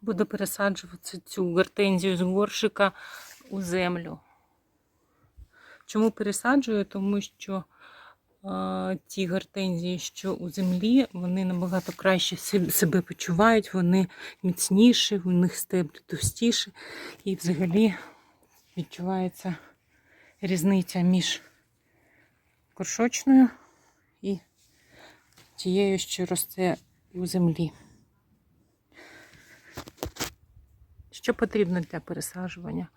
буду пересаджувати цю гортензію з горшика у землю. Чому пересаджую? Тому що е, ті гортензії, що у землі, вони набагато краще себе почувають, вони міцніші, у них стеблі товстіші, і взагалі відчувається різниця між горшочною і тією, що росте у землі. Що потрібно для пересаджування?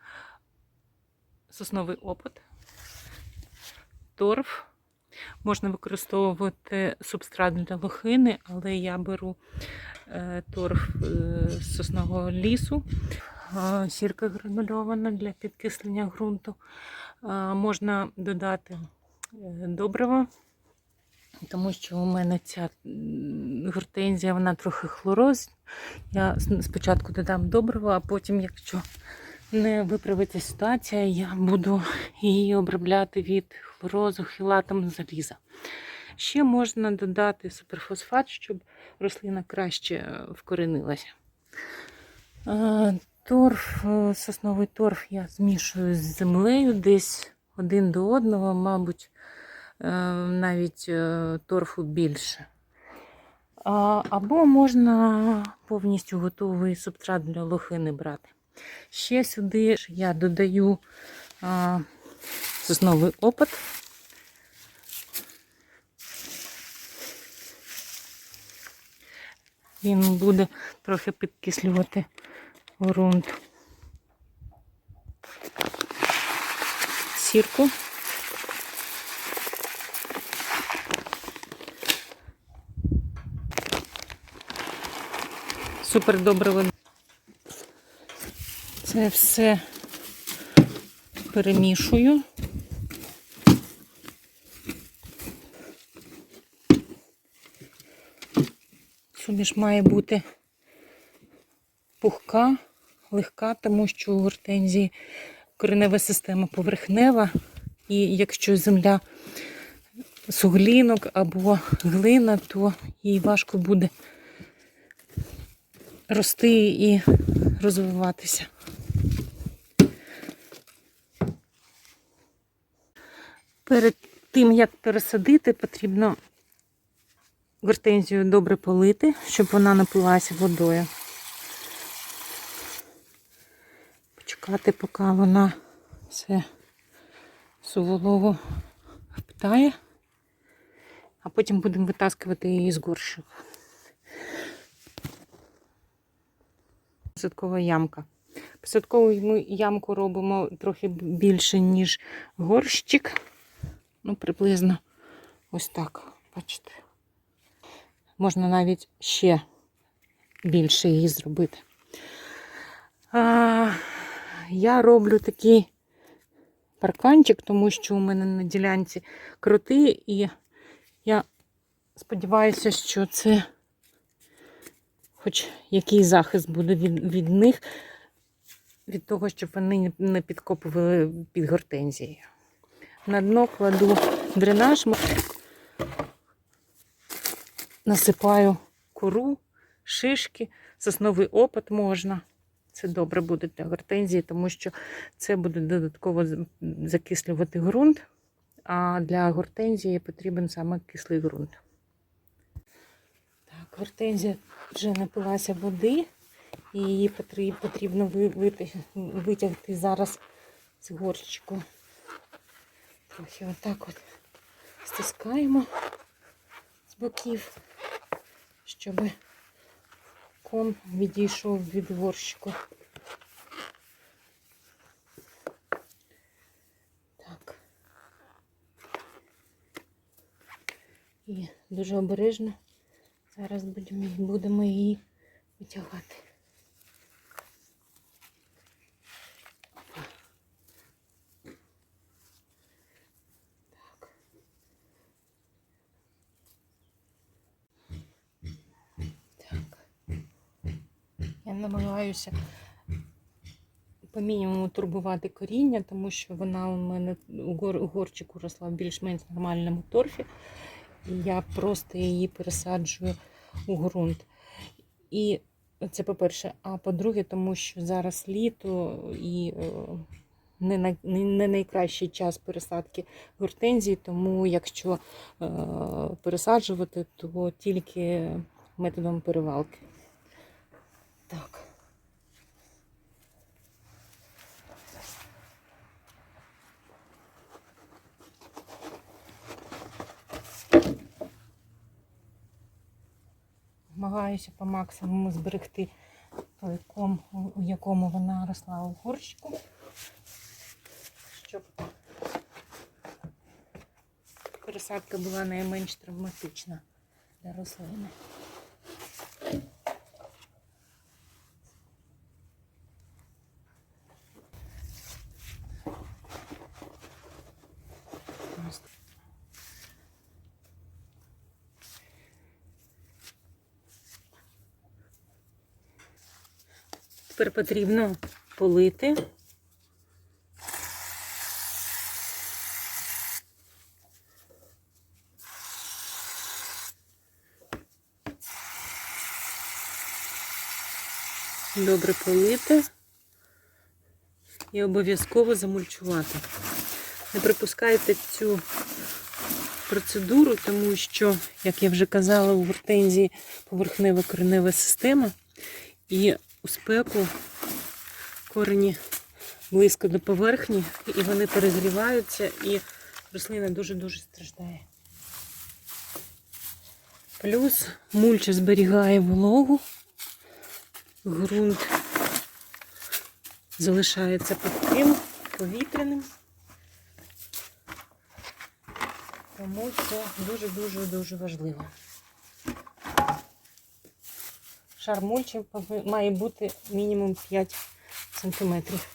Сосновий опит, торф. Можна використовувати субстрат для лохини, але я беру е, торф е, з соснового лісу, е, сірка гранульована для підкислення ґрунту. Е, можна додати е, добрива, тому що у мене ця гортензія, вона трохи хлороз. Я спочатку додам добрива, а потім, якщо не виправиться ситуація, я буду її обробляти від хлорозу хілатом заліза. Ще можна додати суперфосфат, щоб рослина краще е, вкоренилася. Е, Торф, е, сосновий торф я змішую з землею десь один до одного, мабуть, навіть е, торфу більше. Або можна повністю готовий субстрат для лохини брати. Ще сюди ж я додаю сосновий опад. Він буде трохи підкислювати ґрунт. Сірку. Супер добре це все перемішую. Суміш має бути пухка, легка, тому що у гортензії коренева система поверхнева, і якщо земля суглінок або глина, то їй важко буде рости і розвиватися. Перед тим, як пересадити, потрібно гортензію добре полити, щоб вона напилася водою. Почекати, поки вона все всю вологу впитає, а потім будемо витаскувати її з горщика. Посадкова ямка. Посадкову ямку робимо трохи більше, ніж горщик. Ну, приблизно ось так, бачите. Можна навіть ще більше її зробити. А, я роблю такий парканчик, тому що у мене на ділянці кроти, і я сподіваюся, що це хоч який захист буде від, від них, від того, щоб вони не підкопували під гортензією. На дно кладу дренаж, насипаю кору, шишки, сосновий опад можна. Це добре буде для гортензії, тому що це буде додатково закислювати ґрунт, а для гортензії потрібен саме кислий ґрунт. Гортензія вже напилася води, і її потрібно витягти зараз з горщику. Трохи отак от стискаємо з боків, щоб ком відійшов від горщику. Так. І дуже обережно зараз будемо, будемо її витягати. Я намагаюся по мінімуму турбувати коріння, тому що вона у мене у горчику росла в більш-менш нормальному торфі. Я просто її пересаджую у ґрунт. І Це по-перше. А по-друге, тому що зараз літо і е, не, не найкращий час пересадки гортензії, тому якщо е, пересаджувати, то тільки методом перевалки. Так. Намагаюся по максимуму зберегти той ком, у якому вона росла у горщику, щоб пересадка була найменш травматична для рослини. Ось Тепер потрібно полити. Добре полити і обов'язково замульчувати. Не пропускайте цю процедуру, тому що, як я вже казала, у гортензії поверхнева коренева система. І у спеку корені близько до поверхні, і вони перезріваються, і рослина дуже-дуже страждає. Плюс мульча зберігає вологу, ґрунт залишається пухким, повітряним. Тому це дуже-дуже-дуже важливо. Шар мульчі має бути мінімум 5 сантиметрів.